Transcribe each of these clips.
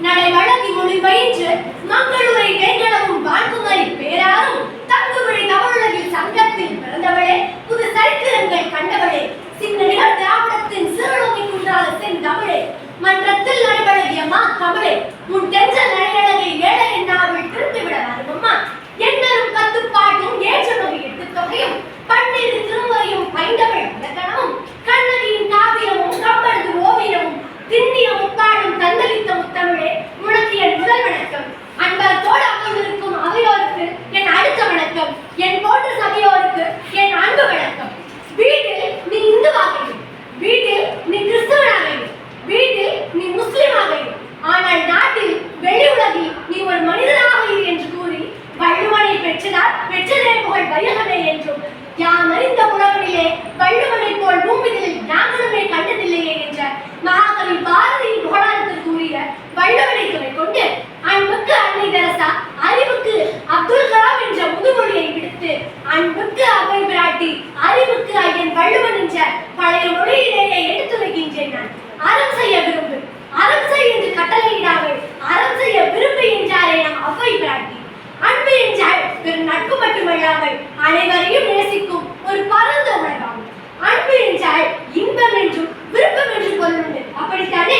நடை வழங்கி மொழி பயின்று மக்களுரை வேங்கடமும் வாழ்குமரி பேராரும் யாம் அறிந்த உலகிலே வள்ளுவனை போல் பூமியில் யாங்களுமே கண்டதில்லையே என்ற மகாகவி பாரதியின் புகழாரத்தில் கூறிய வள்ளுவனை துணை கொண்டு அன்புக்கு அன்னை தெரசா அறிவுக்கு அப்துல் கலாம் என்ற முதுமொழியை விடுத்து அன்புக்கு அவை பிராட்டி அறிவுக்கு ஐயன் வள்ளுவன் என்ற பழைய மொழியிலேயே எடுத்துரைக்கின்றேன் நான். அறம் செய்ய விரும்பு அறம் செய் என்று கட்டளையிடாமல் அறம் செய்ய விரும்பு என்றாரே நம் அவ்வை பிராட்டி. அன்பு என்றால் வெறும் நட்பு மட்டுமல்லாமல் அனைவரையும் நேசிக்கும் ஒரு பரந்த உணர்வாகும் அன்பு என்றால் இன்பம் என்றும் விருப்பம் என்றும் கொள்ளுண்டு அப்படித்தானே?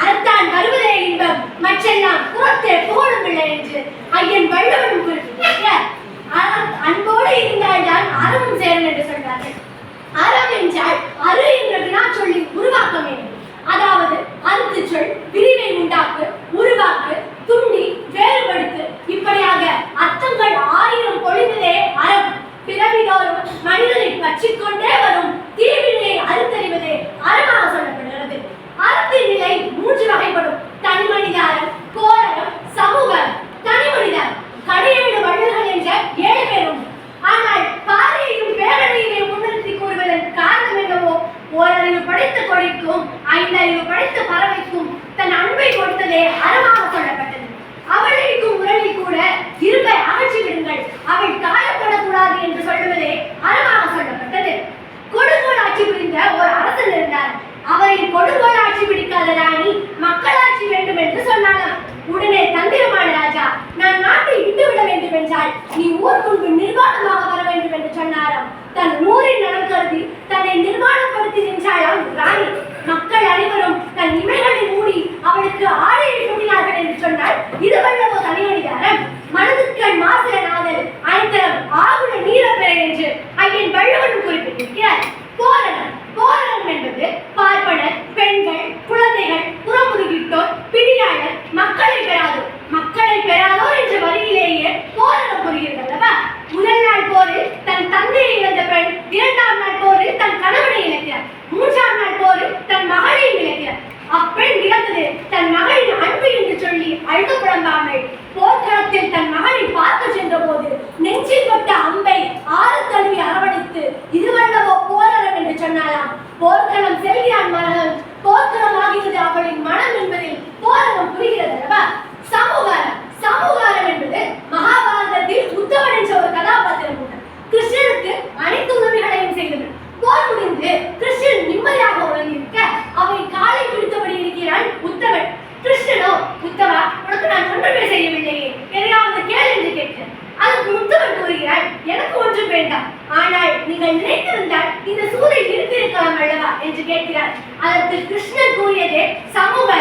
அறத்தான் வருவதே இன்பம். மற்றெல்லாம் புறத்தே புகழுமில்லை என்று ஐயன் வள்ளுவனும் குறிப்பிட்டார் அன்போடு அன்போடு இருந்தால்தான் அறமும் சேரும் என்று சொல்றார்கள் அறம் என்றால் அரு என்ற சொல்லி உருவாக்க வேண்டும். அதாவது அறுத்து சொல் விரிவை உண்டாக்கு அன்பை அறமாக சொல்லப்பட்டது. அவளிக்கும் உரலில் கூட இருப்பை அகற்றி விடுங்கள். அவள் காயப்படக்கூடாது என்று சொல்லுவதே அறமாக சொல்லப்பட்டது. கொடுங்கோல் ஆட்சி புரிந்த ஒரு அரசர் இருந்தார். அவரின் கொடுங்கோல் ஆட்சி பிடிக்காத ராணி மக்களாட்சி வேண்டும் என்று சொன்னாராம் உடனே தந்திரமான ராஜா நான் நாட்டை விட்டுவிட வேண்டும் என்றால் நீ ஊர் முன்பு நிர்வாணமாக வர வேண்டும் என்று சொன்னாராம். தன் ஊரின் நலம் கருதி தன்னை நிர்வாணப்படுத்தி நின்றாளாம் ராணி. மக்கள் அனைவரும் தன் இமைகளை மூடி அவளுக்கு ஆள் இது பண்ணவோ தனியடிகாரன் மனதுக்கள் மாசில நாதல் அனைத்தரம் ஆகுல நீரப்பெற என்று ஐயன் வள்ளுவன் குறிப்பிட்டிருக்கிறார். கோரணம் கோரணம் என்பது பார்ப்பனர் பெண்கள் குழந்தைகள் புறமுதுகிட்டோர் பிடியாளர் மக்களை பெறாதோர் மக்களை பெறாதோர் என்ற வரியிலேயே கோரணம் புரிகிறது அல்லவா? முதல் நாள் போரில் தன் தந்தையை இழந்த பெண் இரண்டாம் நாள் போரில் தன் கணவனை இழக்கிறார் மூன்றாம் நாள் போரில் தன் மகளையும் இழக்கிறார் அப்பெண் இழந்தது தன் மகளின் அன்பு என்று சொல்லி அழுது புலம்பாமல் போர்க்களத்தில் தன் மகளை பார்க்க சென்ற போது நெஞ்சில் பட்ட அம்பை ஆறு தழுவி அரவணைத்து இதுவல்லவோ போரறம் என்று சொன்னாலாம் போர்க்களம் செல்கிறான் மரணம் போர்க்களம் ஆகிறது அவளின் மனம் என்பதில் போரகம் புரிகிறது அல்லவா நீங்கள் நினைத்திருந்தால் இந்த சூதை இருந்திருக்கலாம் அல்லவா என்று கேட்கிறார். அதற்கு கிருஷ்ணன் கூறியதே சமூக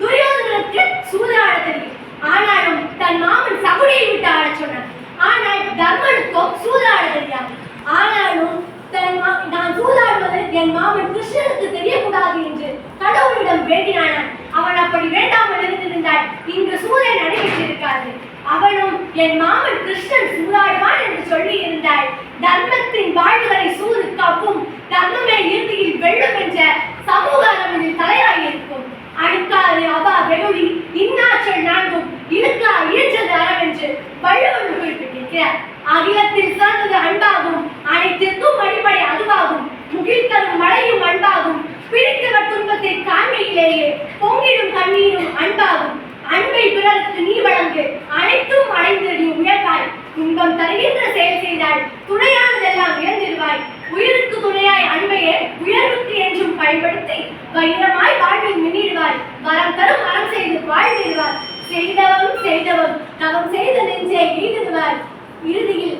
துரியோதனனுக்கு சூதாட தெரியும். ஆனாலும் தன் மாமன் சகுனியை விட்டு ஆடச் சொன்னான். ஆனால் தர்மனுக்கோ சூதாட தெரியாது. ஆனாலும் தன் மா- நான் சூதாடுவது என் மாமன் கிருஷ்ணனுக்கு தெரியக்கூடாது என்று கடவுளிடம் வேண்டினானான் அவன் அப்படி வேண்டாமல் இருந்திருந்தால் இன்று சூதை நடை அவனும் என் மாமன் கிருஷ்ணன் சூதாடுவான் என்று சொல்லி இருந்தாள் தர்மத்தின் வாழ்வுகளை சூது காப்பும் தர்மமே இறுதியில் வெல்லும் என்ற சமூக அளவில் தலையாயிருக்கும். அழுக்காறு அவா வெகுளி இன்னாச்சல் நான்கும் இழுக்கா இயற்றது அறவென்று வள்ளுவர் குறிப்பிட்டிருக்கிறார். அகிலத்தில் சிறந்தது அன்பாகும் அனைத்திற்கும் அடிப்படை அதுவாகும். முகில் தரும் மழையும் அன்பாகும் பிடித்தவர் துன்பத்தை காண்மையிலேயே பொங்கிடும் கண்ணீரும் அன்பாகும் அன்பை பிறருக்கு நீ வழங்கு அனைத்தும் அடைந்து நீ உயர்வாய் இன்பம் தருகின்ற செயல் செய்தால் துணையானதெல்லாம் இழந்திருவாய் உயிருக்கு துணையாய் அன்பையே உயர்வுக்கு என்றும் பயன்படுத்தி வைரமாய் வாழ்வில் மின்னிடுவாய் வரம் தரும் அறம் செய்து வாழ்ந்திடுவார். செய்தவரும் செய்தவரும் தவம் செய்த நெஞ்சே ஈடுவார் இறுதியில்